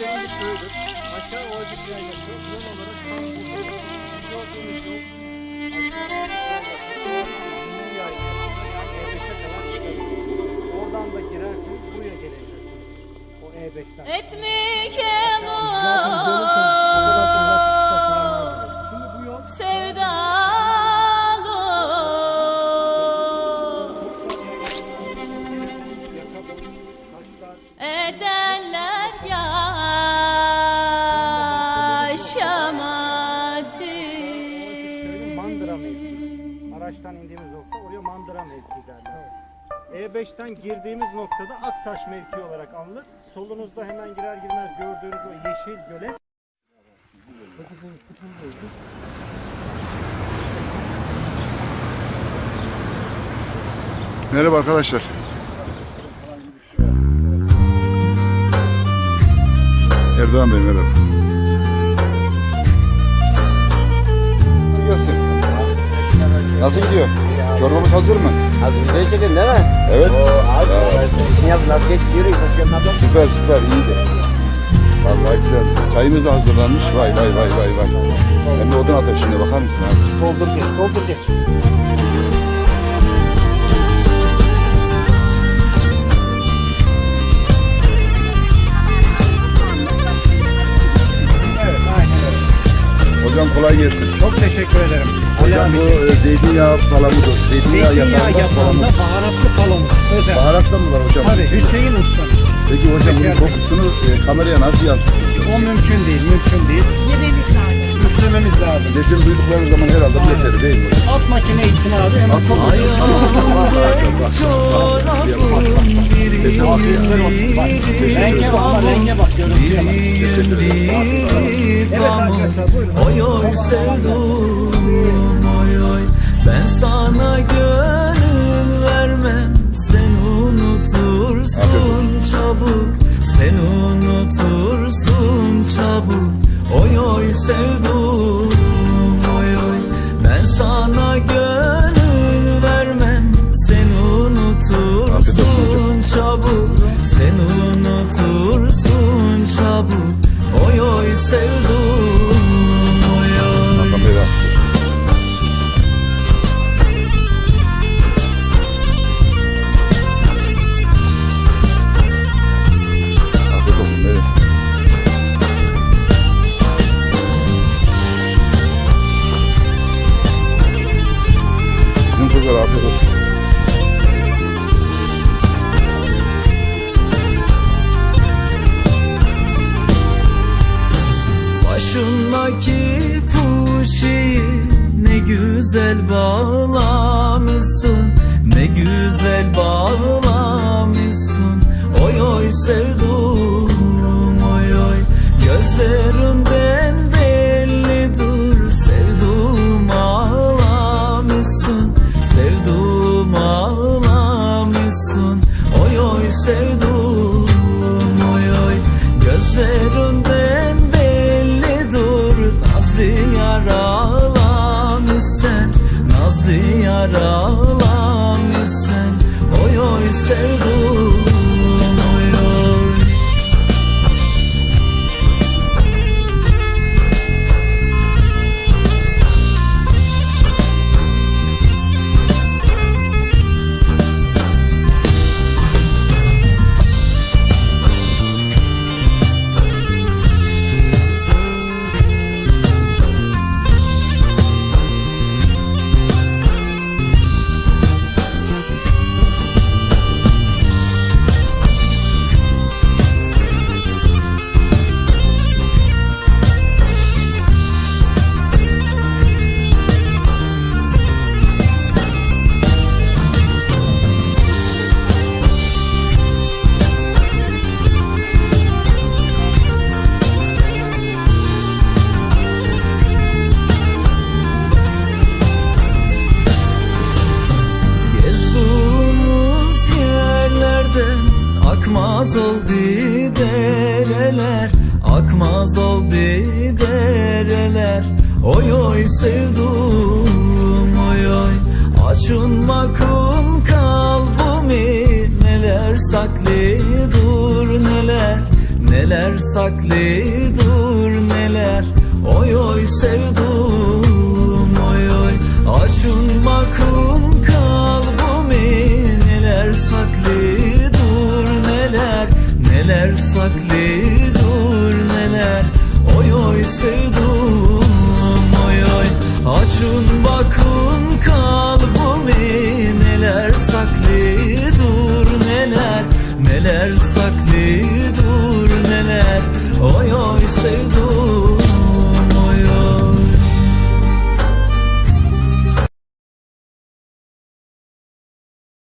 Yaylası, Derebe'nin köyüdür. Aşağı Ovacık Yaylası, yol olarak Samsun'dur. Gördüğünüz yol, Aşağı Ovacık Yaylası, Yol Yaylası, yani E5'e kadar çıkıyor. Oradan da girersiniz, buraya geleceksiniz. O E5'ten. Etmek mevkii. Araçtan indiğimiz nokta oraya Mandıra mevkii derler. E5'ten girdiğimiz noktada Aktaş mevki olarak anılır. Solunuzda hemen girer girmez gördüğünüz o yeşil gölet Merhaba arkadaşlar. Erdoğan Bey merhaba. Nasıl gidiyor? Çorbamız hazır mı? Az önce çekin değil mi? Evet. Abi işini yap nasıl geç yürü bakıyorum abla. Süper süper iyiydi. Vallahi güzel. Çayımız da hazırlanmış. Vay vay vay vay vay. Hem de odun ateşinde bakar mısın abi? Doldur geç doldur geç. Kolay gelsin. Çok teşekkür ederim. Hocam bu e, zeytinyağı palamıdır. Zeytinyağı, Zeytinyağı yapan yapımında baharatlı palamut. Özel. Baharatla mı var hocam? Tabii Hüseyin Usta. Peki hocam bunun kokusunu e, kameraya nasıl yansıtıyorsunuz? O mümkün değil, mümkün değil. Üflememiz lazım. Sesim duydukları zaman herhalde bu yeter değil mi? Alt makine için abi hemen çok Renge bak renge bak. Evet arkadaşlar buyurun. Oy oy sevdum oy oy Ben sana gönül vermem Sen unutursun çabuk Sen unutursun çabuk Oy oy sevdum Başındaki kuşi ne güzel bağlamışsın Ne güzel bağlamışsın. Oy oy sevdum oy oy Gözlerinden belli dur. Sevdum ağlamışsın Sevdum ağlamışsın. Oy oy sevdum oy oy Gözlerinden Nazlı yaralamışsın Nazlı yaralamışsın Oy oy sevdum dereler Akmaz oldu dereler. Oy oy sevdum oy oy. Açın bakım kalbimi Neler saklı dur neler Neler saklı dur neler. Oy oy sevdum oy oy. Açın neler saklı Ersaklı durneler Oy oy sevdum oy oy. Açın bakın kalbimi Neler saklı dur neler. Neler saklı dur neler. Oy oy sevdum.